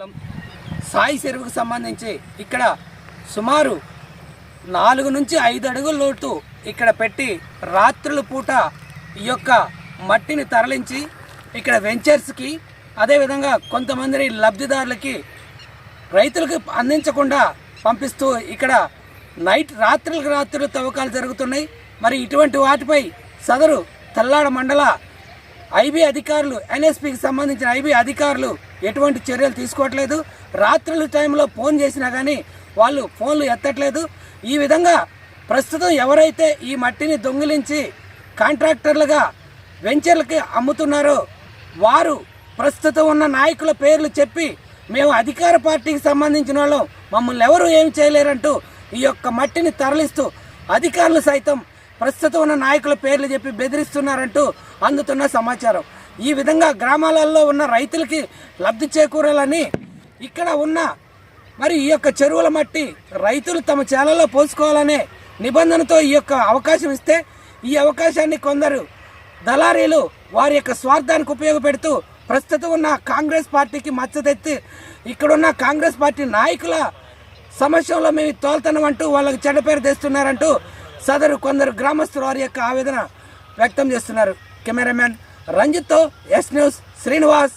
మండలం సాయి చెరువుకు సంబంధించి ఇక్కడ సుమారు నాలుగు నుంచి ఐదు అడుగుల లోతు ఇక్కడ పెట్టి రాత్రుల పూట ఈ యొక్క మట్టిని తరలించి ఇక్కడ వెంచర్స్కి అదేవిధంగా కొంతమంది లబ్ధిదారులకి రైతులకు అందించకుండా పంపిస్తూ ఇక్కడ నైట్ రాత్రులకు రాత్రులు తవ్వకాలు జరుగుతున్నాయి. మరి ఇటువంటి వాటిపై సదరు తల్లాడ మండల ఐబీ అధికారులు ఎన్ఎస్పికి సంబంధించిన ఐబీ అధికారులు ఎటువంటి చర్యలు తీసుకోవట్లేదు. రాత్రుల టైంలో ఫోన్ చేసినా కానీ వాళ్ళు ఫోన్లు ఎత్తట్లేదు. ఈ విధంగా ప్రస్తుతం ఎవరైతే ఈ మట్టిని దొంగిలించి కాంట్రాక్టర్లుగా వెంచర్లకి అమ్ముతున్నారో వారు ప్రస్తుతం ఉన్న నాయకుల పేర్లు చెప్పి మేము అధికార పార్టీకి సంబంధించిన వాళ్ళం. మమ్మల్ని ఎవరు ఏమి చేయలేరంటూ ఈ యొక్క మట్టిని తరలిస్తూ అధికారులు సైతం ప్రస్తుతం ఉన్న నాయకుల పేర్లు చెప్పి బెదిరిస్తున్నారంటూ అందుతున్న సమాచారం. ఈ విధంగా గ్రామాలలో ఉన్న రైతులకి లబ్ధి చేకూరాలని ఇక్కడ ఉన్న మరి ఈ యొక్క చెరువుల మట్టి రైతులు తమ చేలలో పోసుకోవాలనే నిబంధనతో ఈ యొక్క అవకాశం ఇస్తే ఈ అవకాశాన్ని కొందరు దళారీలు వారి యొక్క స్వార్థానికి ఉపయోగపెడుతూ ప్రస్తుతం ఉన్న కాంగ్రెస్ పార్టీకి మచ్చతెత్తి ఇక్కడున్న కాంగ్రెస్ పార్టీ నాయకుల సమస్యలో మేము తోల్తనమంటూ అంటూ వాళ్ళకి చెడ్డ పేరు తెస్తున్నారంటూ సదరు కొందరు గ్రామస్తులు వారి యొక్క ఆవేదన వ్యక్తం చేస్తున్నారు. కెమెరామ్యాన్ రంజిత్తో ఎస్ న్యూస్ శ్రీనివాస్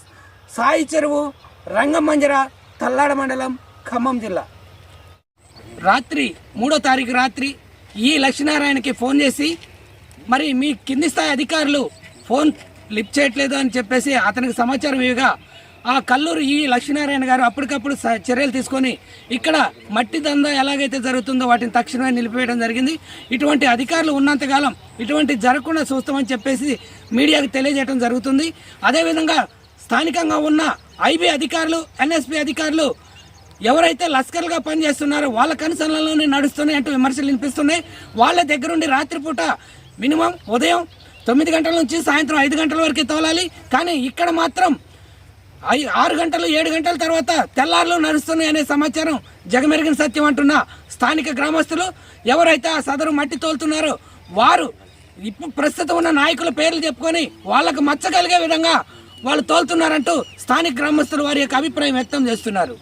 సాయి చెరువు రంగమంజర తల్లాడ మండలం ఖమ్మం జిల్లా. రాత్రి మూడో తారీఖు రాత్రి ఈ లక్ష్మీనారాయణకి ఫోన్ చేసి మరి మీ కింది స్థాయి అధికారులు ఫోన్ లిఫ్ట్ చేయట్లేదు అని చెప్పేసి అతనికి సమాచారం ఇవిగా ఆ కల్లూరు ఈ లక్ష్మీనారాయణ గారు అప్పటికప్పుడు చర్యలు తీసుకొని ఇక్కడ మట్టి దందా ఎలాగైతే జరుగుతుందో వాటిని తక్షణమే నిలిపివేయడం జరిగింది. ఇటువంటి అధికారులు ఉన్నంతకాలం ఇటువంటి జరగకుండా చూస్తామని చెప్పేసి మీడియాకు తెలియజేయడం జరుగుతుంది. అదేవిధంగా స్థానికంగా ఉన్న ఐబీ అధికారులు ఎన్ఎస్పి అధికారులు ఎవరైతే లస్కర్గా పనిచేస్తున్నారో వాళ్ళ కనుసనలలోనే నడుస్తున్నాయి అంటూ విమర్శలు వినిపిస్తున్నాయి. వాళ్ళ దగ్గరుండి రాత్రిపూట మినిమం ఉదయం తొమ్మిది గంటల నుంచి సాయంత్రం ఐదు గంటల వరకు తోలాలి. కానీ ఇక్కడ మాత్రం ఆరు గంటలు ఏడు గంటల తర్వాత తెల్లార్లు నడుస్తున్నాయి అనే సమాచారం జగమెరిగిన సత్యం అంటున్న స్థానిక గ్రామస్తులు. ఎవరైతే ఆ సదరు మట్టి తోలుతున్నారో వారు ఇప్పుడు ప్రస్తుతం ఉన్న నాయకుల పేర్లు చెప్పుకొని వాళ్ళకు మచ్చగలిగే విధంగా వాళ్ళు తోలుతున్నారంటూ స్థానిక గ్రామస్తులు వారి యొక్క అభిప్రాయం వ్యక్తం చేస్తున్నారు.